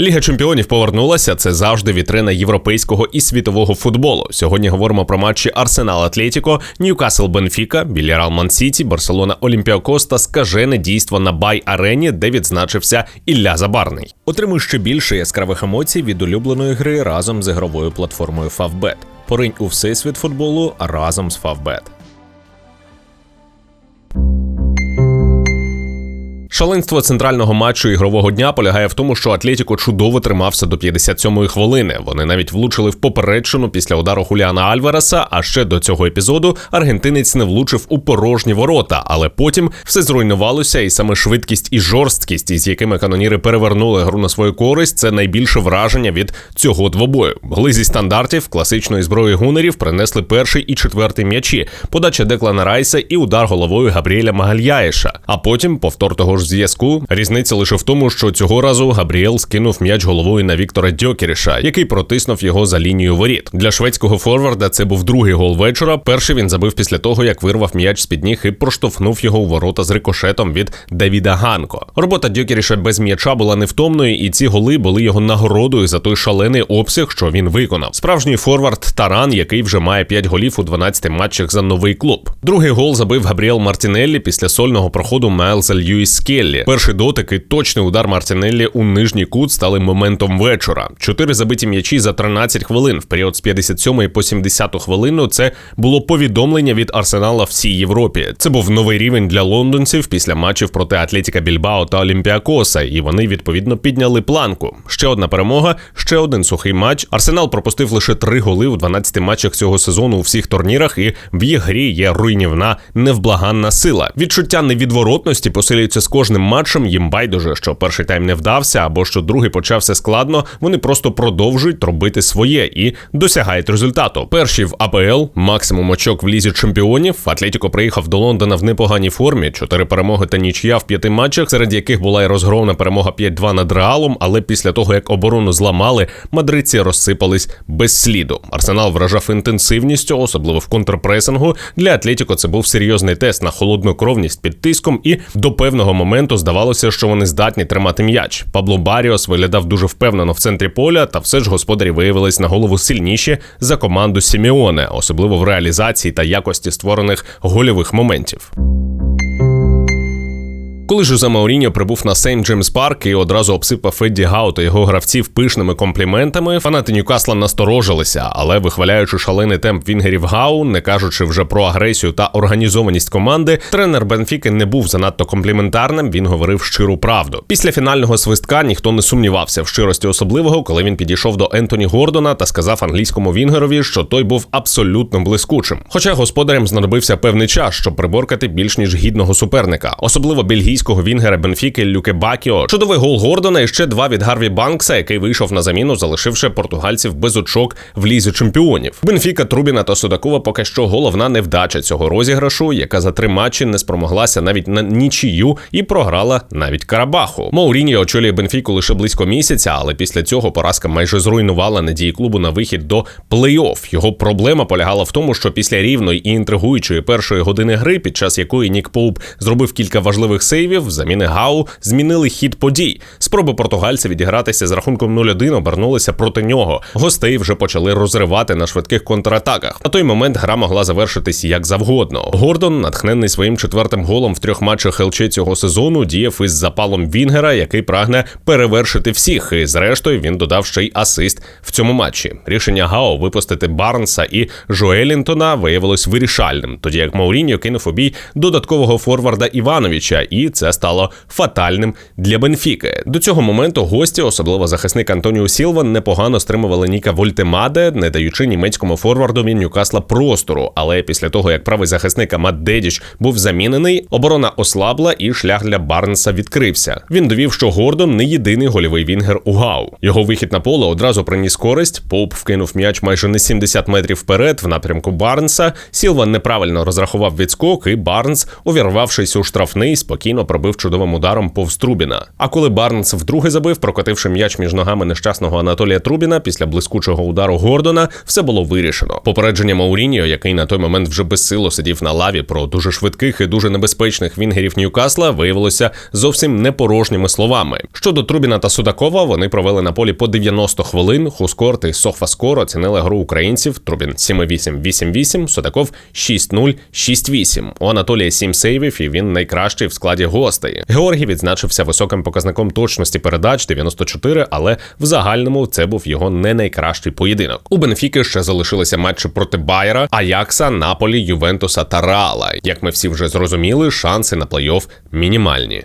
Ліга чемпіонів повернулася. Це завжди вітрина європейського і світового футболу. Сьогодні говоримо про матчі Арсенал Атлетіко, Ньюкасл Бенфіка, Білярал Ман Сіті, Барселона Олімпіакос та скажене дійство на Бай Арені, де відзначився Ілля Забарний. Отримуй ще більше яскравих емоцій від улюбленої гри разом з ігровою платформою Favbet. Поринь у всесвіт футболу разом з Favbet. Шаленство центрального матчу ігрового дня полягає в тому, що Атлетіко чудово тримався до 57-ї хвилини. Вони навіть влучили в попередчину після удару Хуліана Альвареса. А ще до цього епізоду аргентинець не влучив у порожні ворота, але потім все зруйнувалося, і саме швидкість і жорсткість, із якими каноніри перевернули гру на свою користь, це найбільше враження від цього двобою. Гли зі стандартів класичної зброї гунерів принесли перший і четвертий м'ячі, подача Деклана Райса і удар головою Габріеля Магальяєша. А потім повтор того ж зв'язку. Різниця лише в тому, що цього разу Габріел скинув м'яч головою на Віктора Дьокеріша, який протиснув його за лінію воріт. Для шведського форварда це був другий гол вечора. Перший він забив після того, як вирвав м'яч з під ніг і проштовхнув його у ворота з рикошетом від Давіда Ганко. Робота Дьокеріша без м'яча була невтомною, і ці голи були його нагородою за той шалений обсяг, що він виконав. Справжній форвард Таран, який вже має 5 голів у 12 матчах за новий клуб. Другий гол забив Габріел Мартінеллі після сольного проходу Майлза Льюіс Келлі. Перший дотик і точний удар Мартінеллі у нижній кут стали моментом вечора. Чотири забиті м'ячі за 13 хвилин в період з 57 по 70 хвилину. Це було повідомлення від Арсенала всій Європі. Це був новий рівень для лондонців після матчів проти Атлетіка Більбао та Олімпіакоса, і вони відповідно підняли планку. Ще одна перемога, ще один сухий матч. Арсенал пропустив лише три голи у 12 матчах цього сезону у всіх турнірах, і в їх грі є руйнівна невблаганна сила. Відчуття невідворотності посилюється з кожним матчем. Їм байдуже, що перший тайм не вдався, або що другий почався складно. Вони просто продовжують робити своє і досягають результату. Перші в АПЛ, максимум очок в лізі чемпіонів. Атлетіко приїхав до Лондона в непоганій формі. Чотири перемоги та нічия в п'яти матчах, серед яких була і розгромна перемога 5-2 над Реалом. Але після того як оборону зламали, мадридці розсипались без сліду. Арсенал вражав інтенсивністю, особливо в контрпресингу. Для Атлетіко це був серйозний тест на холоднокровність під тиском, і до певного моменту здавалося, що вони здатні тримати м'яч. Пабло Баріос виглядав дуже впевнено в центрі поля, та все ж господарі виявились на голову сильніші за команду Сіміоне, особливо в реалізації та якості створених гольових моментів. Коли Жозе Мауріньо прибув на Сейнт Джеймс Парк і одразу обсипав Федді Гау та його гравців пишними компліментами, фанати Ньюкасла насторожилися, але вихваляючи шалений темп вінгерів Гау, не кажучи вже про агресію та організованість команди, тренер Бенфіки не був занадто компліментарним. Він говорив щиру правду. Після фінального свистка ніхто не сумнівався в щирості особливого, коли він підійшов до Ентоні Гордона та сказав англійському вінгерові, що той був абсолютно блискучим. Хоча господарям знадобився певний час, щоб приборкати більш ніж гідного суперника, особливо бельгійського бельгійського вінгера Бенфіки Люке Бакіо. Чудовий гол Гордона і ще два від Гарві Банкса, який вийшов на заміну, залишивши португальців без очок в лізі чемпіонів. Бенфіка Трубіна та Судакова поки що головна невдача цього розіграшу, яка за три матчі не спромоглася навіть на нічию і програла навіть Карабаху. Мауріньо очолює Бенфіку лише близько місяця, але після цього поразка майже зруйнувала надії клубу на вихід до плей-офф. Його проблема полягала в тому, що після рівної і інтригуючої першої години гри, під час якої Нік Поуп зробив кілька важливих сейвів, сейвів заміни Гау змінили хід подій. Спроби португальця відігратися з рахунком 0-1 обернулися проти нього. Гостей вже почали розривати на швидких контратаках. На той момент гра могла завершитись як завгодно. Гордон, натхнений своїм четвертим голом в трьох матчах ЛЧ цього сезону, діяв із запалом Вінгера, який прагне перевершити всіх. І зрештою він додав ще й асист в цьому матчі. Рішення Гао випустити Барнса і Жоелінтона виявилось вирішальним, тоді як Мауріньо кинув у бій додаткового форварда Івановича і це стало фатальним для Бенфіки. До цього моменту гості, особливо захисник Антоніо Сілва, непогано стримували Ніка Вольтемаде, не даючи німецькому форвардові Ньюкасла простору. Але після того, як правий захисник Амат Дедіч був замінений, оборона ослабла і шлях для Барнса відкрився. Він довів, що Гордон не єдиний гольовий вінгер у Гау. Його вихід на поле одразу приніс користь. Поуп вкинув м'яч майже не 70 метрів вперед в напрямку Барнса. Сілва неправильно розрахував відскок, і Барнс, увірвавшись у штрафний, спокійно пробив чудовим ударом повз Трубіна. А коли Барнс вдруге забив, прокотивши м'яч між ногами нещасного Анатолія Трубіна після блискучого удару Гордона, все було вирішено. Попередження Мауріньо, який на той момент вже безсило сидів на лаві про дуже швидких і дуже небезпечних вінгерів Ньюкасла, виявилося зовсім не порожніми словами. Щодо Трубіна та Судакова, вони провели на полі по 90 хвилин. Хускорт і Софаскор оцінили гру українців. Трубін 7-8-8-8, Судаков 6-0, 6-8. У Анатолія 7 сейвів, і він найкращий в складі гостей. Георгій відзначився високим показником точності передач 94, але в загальному це був його не найкращий поєдинок. У Бенфіки ще залишилися матчі проти Байера, Аякса, Наполі, Ювентуса та Рала. Як ми всі вже зрозуміли, шанси на плей-офф мінімальні.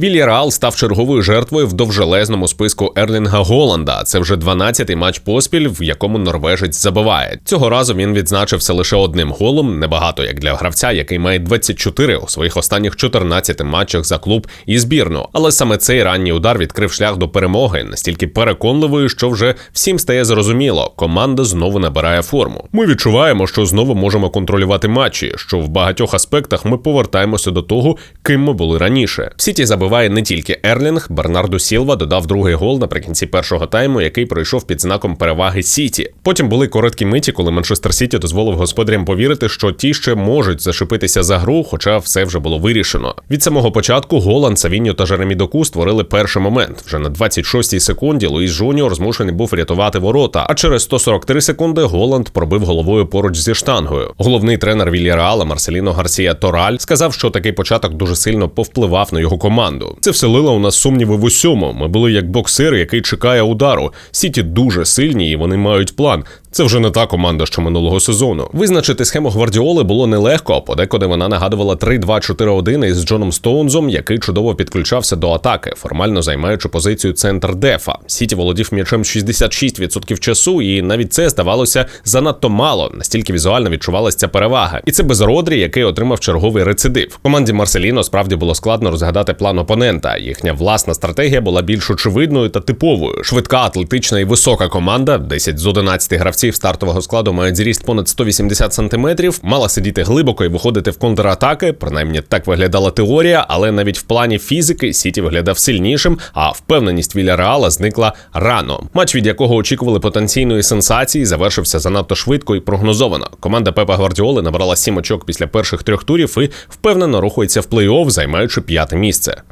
Вільяреал став черговою жертвою в довжелезному списку Ерлінга Голланда. Це вже 12-й матч поспіль, в якому норвежець забиває. Цього разу він відзначився лише одним голом, небагато як для гравця, який має 24 у своїх останніх 14 матчах за клуб і збірну. Але саме цей ранній удар відкрив шлях до перемоги, настільки переконливою, що вже всім стає зрозуміло, команда знову набирає форму. Ми відчуваємо, що знову можемо контролювати матчі, що в багатьох аспектах ми повертаємося до того, ким ми були раніше. В Сіті забив забиває не тільки Ерлінг, Бернарду Сілва додав другий гол наприкінці першого тайму, який пройшов під знаком переваги Сіті. Потім були короткі миті, коли Манчестер Сіті дозволив господарям повірити, що ті ще можуть зашипитися за гру, хоча все вже було вирішено. Від самого початку Голланд, Савіньо та Жеремі Доку створили перший момент. Вже на 26-й секунді Луїс Жуніор змушений був рятувати ворота. А через 143 секунди Голланд пробив головою поруч зі штангою. Головний тренер Вільяреала Марселіно Гарсія Тораль сказав, що такий початок дуже сильно повпливав на його команду команду. Це вселило у нас сумніви в усьому. Ми були як боксер, який чекає удару. Сіті дуже сильні і вони мають план. Це вже не та команда, що минулого сезону. Визначити схему гвардіоли було нелегко, подекуди вона нагадувала 3-2-4-1 із Джоном Стоунзом, який чудово підключався до атаки, формально займаючи позицію центр дефа. Сіті володів м'ячем 66% часу, і навіть це здавалося занадто мало, настільки візуально відчувалася ця перевага. І це без Родрі, який отримав черговий рецидив. Команді Марселіно справді було складно розгадати план опонента. Їхня власна стратегія була більш очевидною та типовою. Швидка, атлетична і висока команда, 10 з 11 гравців гравців стартового складу мають зріст понад 180 сантиметрів, мала сидіти глибоко і виходити в контратаки. Принаймні так виглядала теорія, але навіть в плані фізики Сіті виглядав сильнішим, а впевненість Віля Реала зникла рано. Матч, від якого очікували потенційної сенсації, завершився занадто швидко і прогнозовано. Команда Пепа Гвардіоли набрала сім очок після перших трьох турів і впевнено рухається в плей-офф, займаючи п'яте місце.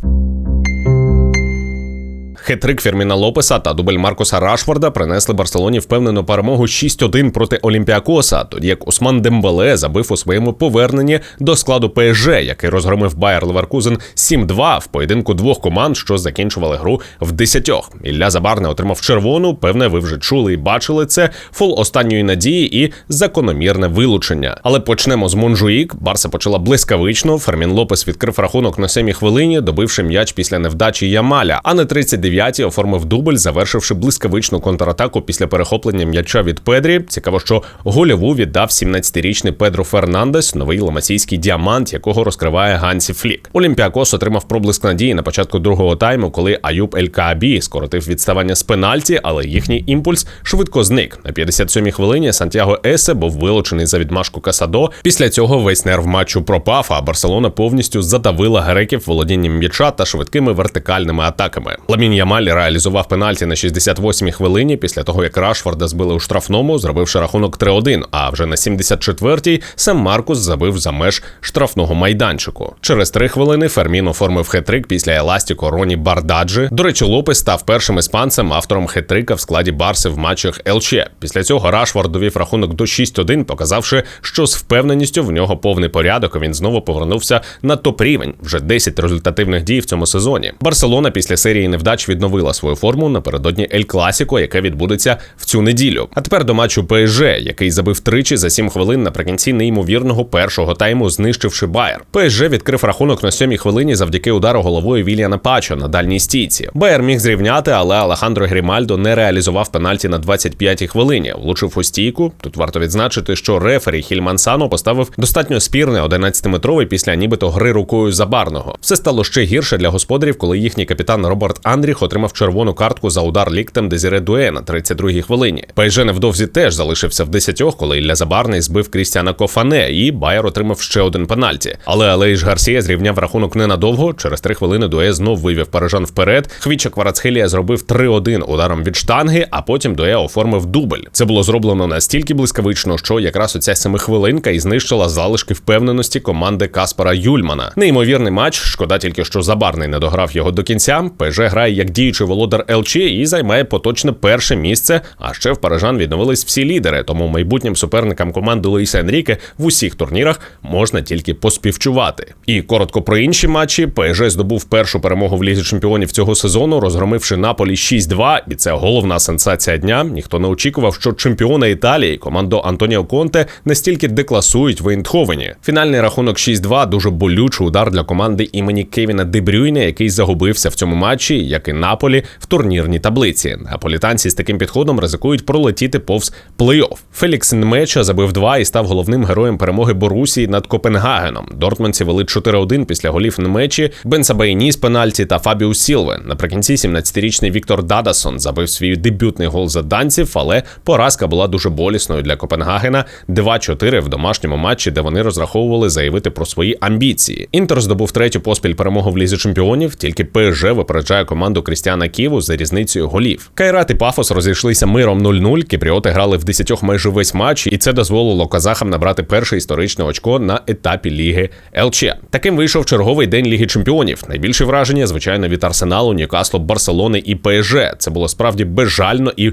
Хетрик Ферміна Лопеса та дубль Маркуса Рашфорда принесли Барселоні впевнену перемогу 6-1 проти Олімпіакоса, тоді як Усман Дембеле забив у своєму поверненні до складу ПСЖ, який розгромив Байер Леверкузен 7-2 в поєдинку двох команд, що закінчували гру в десятьох. Ілля Забарне отримав червону. Певне, ви вже чули і бачили це. Фол останньої надії і закономірне вилучення. Але почнемо з Монжуїк. Барса почала блискавично. Фермін Лопес відкрив рахунок на сьомій хвилині, добивши м'яч після невдачі Ямаля. А на 39 9 оформив дубль, завершивши блискавичну контратаку після перехоплення м'яча від Педрі. Цікаво, що гольову віддав 17-річний Педро Фернандес, новий ламасійський діамант, якого розкриває Гансі Флік. Олімпіакос отримав проблиск надії на початку другого тайму, коли Аюб Ель Каабі скоротив відставання з пенальті, але їхній імпульс швидко зник. На 57-й хвилині Сантьяго Есе був вилучений за відмашку Касадо. Після цього весь нерв матчу пропав, а Барселона повністю задавила греків володінням м'яча та швидкими вертикальними атаками. Ламін Ямаль реалізував пенальті на 68-й хвилині після того, як Рашфорда збили у штрафному, зробивши рахунок 3-1, А вже на 74-й сам Маркус забив за меж штрафного майданчику. Через три хвилини Фермін оформив хетрик після еластіко Роні Бардаджі. До речі, Лопес став першим іспанцем, автором хетрика в складі Барси в матчах ЛЧ. Після цього Рашфорд довів рахунок до 6-1, показавши, що з впевненістю в нього повний порядок. Він знову повернувся на топ рівень. Вже 10 результативних дій в цьому сезоні. Барселона після серії невдач відновила свою форму напередодні Ель Класіко, яке відбудеться в цю неділю. А тепер до матчу ПСЖ, який забив тричі за 7 хвилин наприкінці неймовірного першого тайму, знищивши Байер. ПСЖ відкрив рахунок на сьомій хвилині завдяки удару головою Вільяна Пачо на дальній стійці. Байер міг зрівняти, але Алехандро Грімальдо не реалізував пенальті на 25-й хвилині. Влучив у стійку. Тут варто відзначити, що рефері Хільмансано поставив достатньо спірний 11-метровий після нібито гри рукою забарного. Все стало ще гірше для господарів, коли їхній капітан Роберт Андріх отримав червону картку за удар ліктем Дезіре Дуе на 32-й хвилині. ПСЖ невдовзі теж залишився в 10, коли Ілля Забарний збив Крістіана Кофане, і Байер отримав ще один пенальті. Але Алейш Гарсія зрівняв рахунок ненадовго. Через три хвилини Дуе знов вивів парижан вперед. Хвіча Кварацхелія зробив 3-1 ударом від штанги, а потім Дуе оформив дубль. Це було зроблено настільки блискавично, що якраз оця семихвилинка і знищила залишки впевненості команди Каспара Юльмана. Неймовірний матч. Шкода тільки, що Забарний не дограв його до кінця. ПЖ грає як діючий володар ЛЧ і займає поточне перше місце. А ще в парижан відновились всі лідери. Тому майбутнім суперникам команди Луїса Енріке в усіх турнірах можна тільки поспівчувати. І коротко про інші матчі. ПСЖ здобув першу перемогу в лізі чемпіонів цього сезону, розгромивши Наполі 6-2. І це головна сенсація дня. Ніхто не очікував, що чемпіони Італії, команду Антоніо Конте, настільки декласують в Ейндховені. Фінальний рахунок 6-2 дуже болючий удар для команди імені Кевіна Дебрюйне, який загубився в цьому матчі, як і Наполі в турнірній таблиці. Наполітанці з таким підходом ризикують пролетіти повз плей-офф. Фелікс Нмеча забив два і став головним героєм перемоги Борусії над Копенгагеном. Дортманці вели 4-1 після голів Нмечі, Бенсабайні з пенальті та Фабіу Сілве. Наприкінці 17-річний Віктор Дадасон забив свій дебютний гол за данців, але поразка була дуже болісною для Копенгагена 2-4 в домашньому матчі, де вони розраховували заявити про свої амбіції. Інтер здобув третю поспіль перемогу в лізі чемпіонів. Тільки ПСЖ випереджає команду Крістіана Ківу за різницею голів. Кайрат і Пафос розійшлися миром 0-0. Кіпріоти грали в 10 майже весь матч, і це дозволило казахам набрати перше історичне очко на етапі ліги ЛЧ. Таким вийшов черговий день Ліги Чемпіонів. Найбільше враження, звичайно, від Арсеналу, Ньюкаслу, Барселони і ПСЖ. Це було справді безжально і